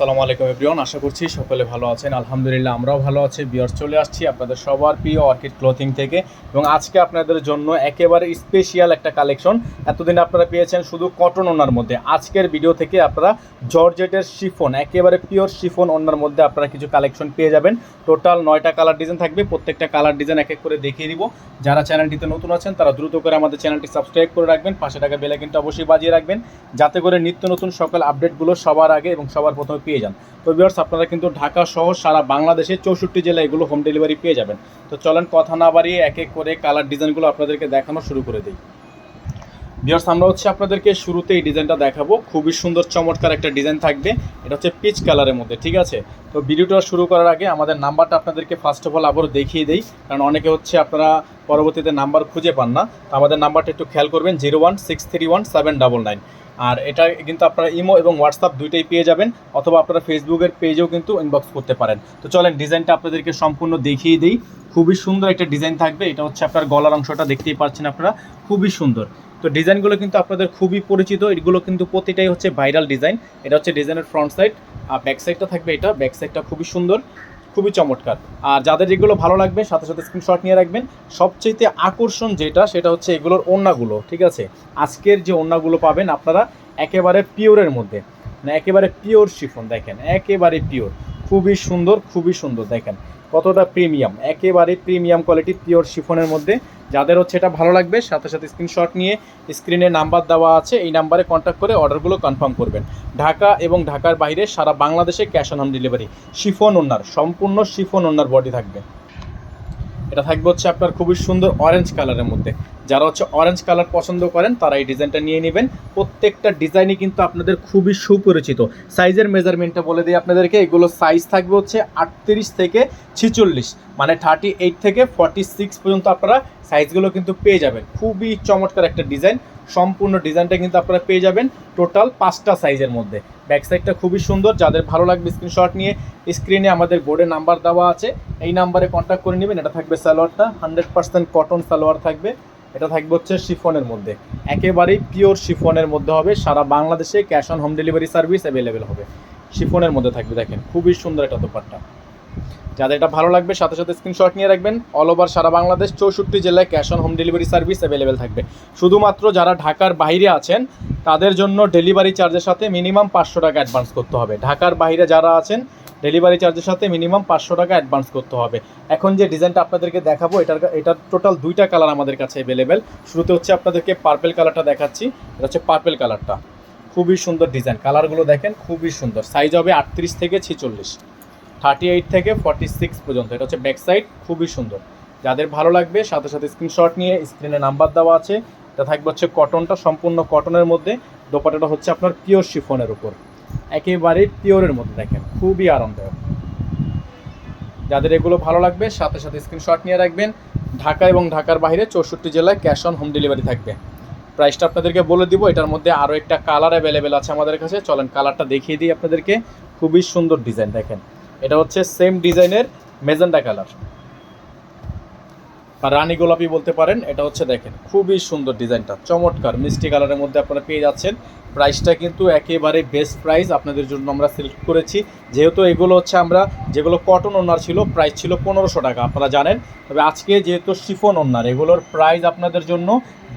আসসালামু আলাইকুম এভরিওয়ান আশা করছি সকলে ভালো আছেন। আলহামদুলিল্লাহ, আমরাও ভালো আছি। বিয়ার চলে আসছি আপনাদের সবার প্রিয় অর্কিড ক্লোথিং থেকে। এবং আজকে আপনাদের জন্য একেবারে স্পেশিয়াল একটা কালেকশন এতদিন আপনারা পেয়েছেন শুধু কটন ওনার মধ্যে। আজকের ভিডিও থেকে আপনারা জর্জেটের শিফন একেবারে পিওর শিফন ওনার মধ্যে আপনারা কিছু কালেকশন পেয়ে যাবেন। টোটাল নয়টা কালার ডিজাইন থাকবে। প্রত্যেকটা কালার ডিজাইন এক এক করে দেখিয়ে দিব। যারা চ্যানেলটিতে নতুন আছেন, তারা দ্রুত করে আমাদের চ্যানেলটি সাবস্ক্রাইব করে রাখবেন। পাশে টাকা বেলাইকিনটা অবশ্যই বাজিয়ে রাখবেন। যাতে করে নিত্য নতুন সকল আপডেটগুলো সবার আগে এবং সবার প্রথমে পেয়ে যান। তো ভিউয়ার্স আপনারা কিন্তু ঢাকা সহ সারা বাংলাদেশে চৌষট্টি জেলায় এগুলো হোম ডেলিভারি পেয়ে যাবেন। তো চলেন কথা না বাড়িয়ে এক এক করে কালার ডিজাইনগুলো আপনাদেরকে দেখানো শুরু করে দিই। ভিউয়ার্স আমরা হচ্ছে আপনাদেরকে শুরুতে এই ডিজাইনটা দেখাবো। খুবই সুন্দর, চমৎকার একটা ডিজাইন থাকবে। এটা হচ্ছে পিচ কালারের মধ্যে, ঠিক আছে? তো ভিডিওটা শুরু করার আগে আমাদের নাম্বারটা আপনাদেরকে ফার্স্ট অফ অল আবারও দেখিয়ে দিই। কারণ অনেকে হচ্ছে আপনারা পরবর্তীতে নাম্বার খুঁজে পান না। তো আমাদের নাম্বারটা একটু খেয়াল করবেন zero one six three one seven double nine আর এটা কিন্তু আপনারা ইমো এবং হোয়াটসঅ্যাপ দুইটাই পেয়ে যাবেন, অথবা আপনারা ফেসবুকের পেজেও কিন্তু ইনবক্স করতে পারেন। তো চলেন, ডিজাইনটা আপনাদেরকে সম্পূর্ণ দেখিয়ে দিই। খুবই সুন্দর একটা ডিজাইন থাকবে, এটা হচ্ছে আপনার গলার অংশটা, দেখতেই পাচ্ছেন আপনারা, খুবই সুন্দর। তো ডিজাইনগুলো কিন্তু আপনাদের খুবই পরিচিত, এগুলো কিন্তু প্রতিটাই হচ্ছে ভাইরাল ডিজাইন, এটা হচ্ছে ডিজাইনের ফ্রন্ট সাইড আর ব্যাক সাইডটা থাকবে এটা ব্যাক সাইডটা খুবই সুন্দর। খুবই চমৎকার। আর যাদের যেগুলো ভালো লাগবে, সাথে সাথে স্ক্রিনশট নিয়ে রাখবেন। সবচেয়ে আকর্ষণ যেটা, সেটা হচ্ছে এগুলোর ওড়নাগুলো, ঠিক আছে? আজকের যে ওড়নাগুলো পাবেন আপনারা একেবারে পিওরের মধ্যে। মানে একেবারে পিওর শিফন, দেখেন, একেবারে পিওর। খুবই সুন্দর খুবই সুন্দর, দেখেন। কতটা প্রিমিয়াম? একেবারে প্রিমিয়াম কোয়ালিটি পিওর শিফনের মধ্যে। যাদের হচ্ছে এটা ভালো লাগবে, সাথে সাথে স্ক্রিনশট নিয়ে স্ক্রিনে নাম্বার দেওয়া আছে, এই নাম্বারে কন্ট্যাক্ট করে অর্ডারগুলো কনফার্ম করবেন। ঢাকা এবং ঢাকার বাইরে সারা বাংলাদেশে cash on home delivery chiffon ওনার, সম্পূর্ণ শিফন ওনার বডি থাকবে। এটা থাকবে হচ্ছে আপনার খুবই সুন্দর অরেঞ্জ কালারের মধ্যে। যারা হচ্ছে অরেঞ্জ কালার পছন্দ করেন, তারা এই ডিজাইনটা নিয়ে নেবেন। প্রত্যেকটা ডিজাইনই কিন্তু আপনাদের খুবই সুপরিচিত। সাইজের মেজারমেন্টটা বলে দিই আপনাদেরকে, এগুলো সাইজ থাকবে হচ্ছে আটত্রিশ থেকে ছিচল্লিশ মানে থার্টি এইট থেকে ফর্টি সিক্স পর্যন্ত আপনারা সাইজগুলো কিন্তু পেয়ে যাবেন। খুবই চমৎকার একটা ডিজাইন সম্পূর্ণ ডিজাইনটা কিন্তু আপনারা পেয়ে যাবেন টোটাল পাঁচটা সাইজের মধ্যে। ব্যাক সাইডটা খুবই সুন্দর, যাদের ভালো লাগবে স্ক্রিনশট নিয়ে স্ক্রিনে আমাদের বোর্ডে নাম্বার দেওয়া আছে। এই নাম্বারে কন্ট্যাক্ট করে নেবেন, এটা থাকবে সালোয়ারটা হান্ড্রেড পার্সেন্ট কটন সালোয়ার থাকবে। এটা থাকবে হচ্ছে শিফনের মধ্যে। একেবারেই পিওর শিফনের মধ্যে হবে, সারা বাংলাদেশে cash on home delivery service available হবে। শিফনের মধ্যে থাকবে, দেখেন, খুবই সুন্দর একটা দোপাট্টা। যাদের এটা ভালো লাগবে, সাথে সাথে স্ক্রিনশট নিয়ে রাখবেন। অল ওভার সারা বাংলাদেশ চৌষট্টি জেলায় cash on home delivery service available থাকবে। শুধুমাত্র যারা ঢাকার বাইরে আছেন, তাদের জন্য ডেলিভারি চার্জের সাথে মিনিমাম পাঁচশো টাকা অ্যাডভান্স করতে হবে। ঢাকার বাইরে যারা আছেন ডেলিভারি চার্জের সাথে মিনিমাম পাঁচশো টাকা অ্যাডভান্স করতে হবে। এখন যে ডিজাইনটা আপনাদেরকে দেখাবো, এটার এটার টোটাল দুইটা কালার আমাদের কাছে অ্যাভেলেবেল শুরুতে হচ্ছে আপনাদেরকে পার্পেল কালারটা দেখাচ্ছি, এটা হচ্ছে পার্পেল কালারটা খুবই সুন্দর ডিজাইন কালারগুলো দেখেন, খুবই সুন্দর। সাইজ হবে আটত্রিশ থেকে ছেচল্লিশ। থার্টি এইট থেকে ফর্টি সিক্স পর্যন্ত। এটা হচ্ছে ব্যাক সাইড খুবই সুন্দর। যাদের ভালো লাগবে, সাথে সাথে স্ক্রিনশট নিয়ে স্ক্রিনে নাম্বার দেওয়া আছে। তা থাকবে হচ্ছে কটনটা সম্পূর্ণ কটনের মধ্যে। দোপাটাটা হচ্ছে আপনার পিওর শিফনের উপর। একেবারে পিওরের মধ্যে দেখেন, খুবই আরামদায়ক। যাদের এগুলো ভালো লাগবে, সাথে সাথে স্ক্রিনশট নিয়ে রাখবেন। ঢাকা এবং ঢাকার বাইরে চৌষট্টি জেলায় ক্যাশ অন হোম ডেলিভারি থাকবে। প্রাইসটা আপনাদেরকে বলে দিব, এটার মধ্যে আরও একটা কালার অ্যাভেলেবেল আছে আমাদের কাছে। চলেন কালারটা দেখিয়ে দিই আপনাদেরকে। খুবই সুন্দর ডিজাইন দেখেন। এটা হচ্ছে সেম ডিজাইনের মেজেন্ডা কালার। বা রানী গোলাপি বলতে পারেন, এটা হচ্ছে দেখেন, খুবই সুন্দর ডিজাইনটা, চমৎকার, মিষ্টি কালারের মধ্যে আপনারা পেয়ে যাচ্ছেন। প্রাইসটা কিন্তু একেবারে বেস্ট প্রাইস আপনাদের জন্য আমরা সিলেক্ট করেছি। যেহেতু এগুলো হচ্ছে আমরা, যেগুলো কটন ওনার ছিল প্রাইস ছিল পনেরোশো টাকা, আপনারা জানেন। তবে আজকে যেহেতু শিফন ওনার এগুলোর প্রাইস আপনাদের জন্য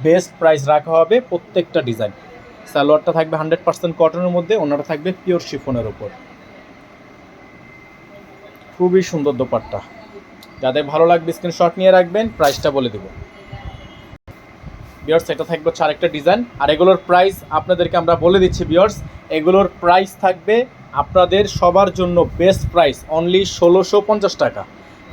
বেস্ট প্রাইস রাখা হবে প্রত্যেকটা ডিজাইন সালোয়ারটা থাকবে হান্ড্রেড পার্সেন্ট কটনের মধ্যে ওনারটা থাকবে পিওর শিফনের ওপর খুবই সুন্দর দোপাট্টা। যাদের ভালো লাগবে স্ক্রিনশট নিয়ে রাখবেন প্রাইসটা বলে দেবো। বিয়ার্স এটা থাকবে হচ্ছে আরেকটা ডিজাইন আর এগুলোর প্রাইস আপনাদেরকে আমরা বলে দিচ্ছি বিয়ার্স এগুলোর প্রাইস থাকবে আপনাদের সবার জন্য বেস্ট প্রাইস অনলি ষোলোশো পঞ্চাশ টাকা।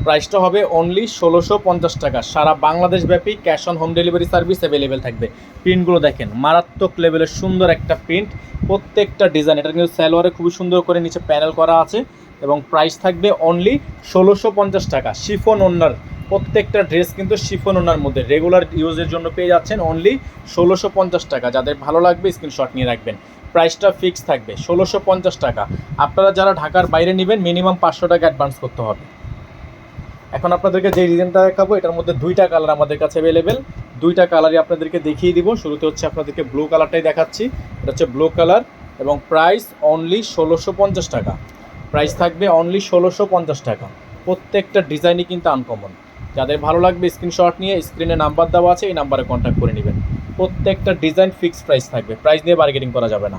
প্রাইসটা হবে অনলি ষোলোশো পঞ্চাশ টাকা। সারা বাংলাদেশ ব্যাপী cash on home delivery service available থাকবে। প্রিন্টগুলো দেখেন, মারাত্মক লেভেলের সুন্দর একটা প্রিন্ট প্রত্যেকটা ডিজাইন এটা কিন্তু স্যালোয়ারে খুবই সুন্দর করে নিচে প্যানেল করা আছে। এবং প্রাইস থাকবে অনলি ষোলোশো পঞ্চাশ টাকা। শিফন ওনার প্রত্যেকটা ড্রেস কিন্তু শিফন ওনার মধ্যে। রেগুলার ইউজের জন্য পেয়ে যাচ্ছেন অনলি ষোলোশো পঞ্চাশ টাকা। যাদের ভালো লাগবে স্ক্রিনশট নিয়ে রাখবেন। প্রাইসটা ফিক্স থাকবে ষোলোশো পঞ্চাশ টাকা। আপনারা যারা ঢাকার বাইরে নেবেন মিনিমাম পাঁচশো টাকা অ্যাডভান্স করতে হবে। এখন আপনাদেরকে যে ডিজাইনটা দেখাবো, এটার মধ্যে দুইটা কালার আমাদের কাছে অ্যাভেলেবেল দুইটা কালারই আপনাদেরকে দেখিয়ে দিব। শুরুতে হচ্ছে আপনাদেরকে ব্লু কালারটাই দেখাচ্ছি। এটা হচ্ছে ব্লু কালার এবং প্রাইস অনলি ষোলোশো পঞ্চাশ টাকা। প্রাইস থাকবে অনলি ষোলোশো পঞ্চাশ টাকা। প্রত্যেকটা ডিজাইনই কিন্তু আনকমন যাদের ভালো লাগবে স্ক্রিনশট নিয়ে স্ক্রিনে নাম্বার দেওয়া আছে, এই নাম্বারে কন্ট্যাক্ট করে নেবেন। প্রত্যেকটা ডিজাইন ফিক্সড প্রাইস থাকবে। প্রাইস নিয়ে বার্গেনিং করা যাবে না।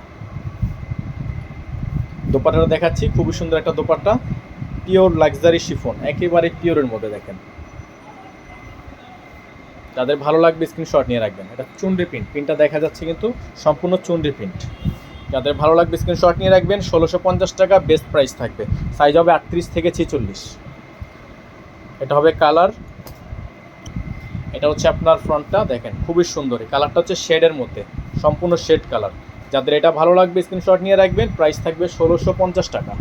দোপাট্টাটা দেখাচ্ছি। খুবই সুন্দর একটা দোপাট্টা। পিওর লাক্সারি শিফন একেবারে পিওরের মধ্যে দেখেন। যাদের ভালো লাগবে স্ক্রিনশট নিয়ে রাখবেন। এটা চুনরি প্রিন্ট প্রিন্টটা দেখা যাচ্ছে কিন্তু সম্পূর্ণ চুনরি প্রিন্ট যাদের ভালো লাগবে স্ক্রিনশট নিয়ে রাখবেন, ষোলোশো পঞ্চাশ টাকা বেস্ট প্রাইস থাকবে। সাইজ হবে আটত্রিশ থেকে ছেচল্লিশ। এটা হবে কালার এটা হচ্ছে আপনার ফ্রন্টটা দেখেন, খুবই সুন্দর। কালারটা হচ্ছে শেডের মধ্যে, সম্পূর্ণ শেড কালার যাদের এটা ভালো লাগবে স্ক্রিনশট নিয়ে রাখবেন প্রাইস থাকবে ষোলোশো পঞ্চাশ টাকা।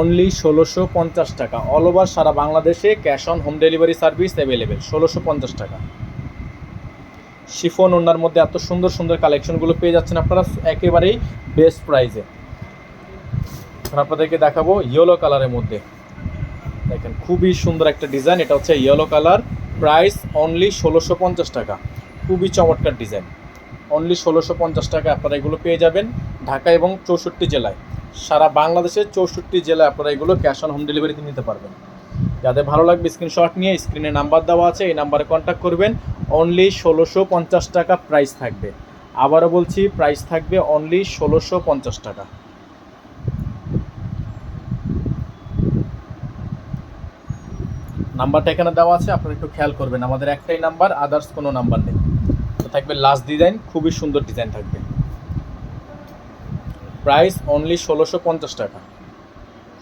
অনলি ষোলোশো পঞ্চাশ টাকা। অল ওভার সারা বাংলাদেশে cash on home delivery service available ষোলোশো পঞ্চাশ টাকা। শিফন ওনার মধ্যে এত সুন্দর সুন্দর কালেকশনগুলো পেয়ে যাচ্ছেন আপনারা একেবারেই বেস্ট প্রাইসে আপনাদেরকে দেখাবো ইয়েলো কালারের মধ্যে। দেখেন, খুবই সুন্দর একটা ডিজাইন এটা হচ্ছে ইয়েলো কালার প্রাইস অনলি ষোলোশো পঞ্চাশ টাকা। খুবই চমৎকার ডিজাইন অনলি ষোলোশো পঞ্চাশ টাকা আপনারা এগুলো পেয়ে যাবেন ঢাকা এবং চৌষট্টি জেলায়। সারা বাংলাদেশের চৌষট্টি জেলায় আপনারা এগুলো ক্যাশ অন হোম ডেলিভারিতে নিতে পারবেন। যাদের ভালো লাগবে স্ক্রিনশট নিয়ে স্ক্রিনে নাম্বার দেওয়া আছে, এই নাম্বারে কন্ট্যাক্ট করবেন। অনলি ষোলোশো পঞ্চাশ টাকা প্রাইস থাকবে। আবারও বলছি প্রাইস থাকবে অনলি ষোলোশো পঞ্চাশ টাকা। নাম্বারটা এখানে দেওয়া আছে, আপনারা একটু খেয়াল করবেন। আমাদের একটাই নাম্বার আদার্স কোনো নাম্বার নেই। তো থাকবে লাস্ট ডিজাইন খুবই সুন্দর ডিজাইন থাকবে। প্রাইস অনলি ষোলোশো পঞ্চাশ টাকা।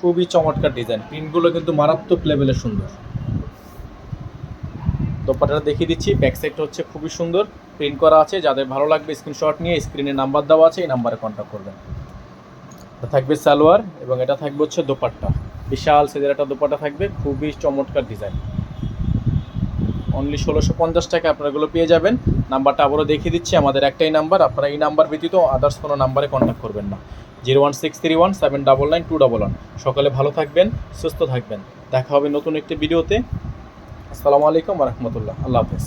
খুবই চমৎকার ডিজাইন প্রিন্টগুলো কিন্তু মারাত্মক লেভেলের সুন্দর। দোপাটাটা দেখিয়ে দিচ্ছি। ব্যাক সাইডটা হচ্ছে খুবই সুন্দর। প্রিন্ট করা আছে। যাদের ভালো লাগবে স্ক্রিনশট নিয়ে স্ক্রিনে নাম্বার দেওয়া আছে, এই নাম্বারে কন্ট্যাক্ট করবেন। এটা থাকবে সালোয়ার এবং এটা থাকবে হচ্ছে দোপাট্টা। বিশাল সাইজের একটা দোপাট্টা থাকবে। খুবই চমৎকার ডিজাইন অনলি ষোলোশো পঞ্চাশ টাকা আপনারা এগুলো পেয়ে যাবেন। নাম্বারটা আবারও দেখিয়ে দিচ্ছি। আমাদের একটাই নাম্বার আপনারা এই নাম্বার ব্যতীত আদার্স কোনো নাম্বারে কন্ট্যাক্ট করবেন না। Zero one six three one seven double nine two double one. সকালে ভালো থাকবেন, সুস্থ থাকবেন। দেখা হবে নতুন একটি ভিডিওতে। আসসালামু আলাইকুম রহমতুল্লাহ। আল্লাহ হাফেজ।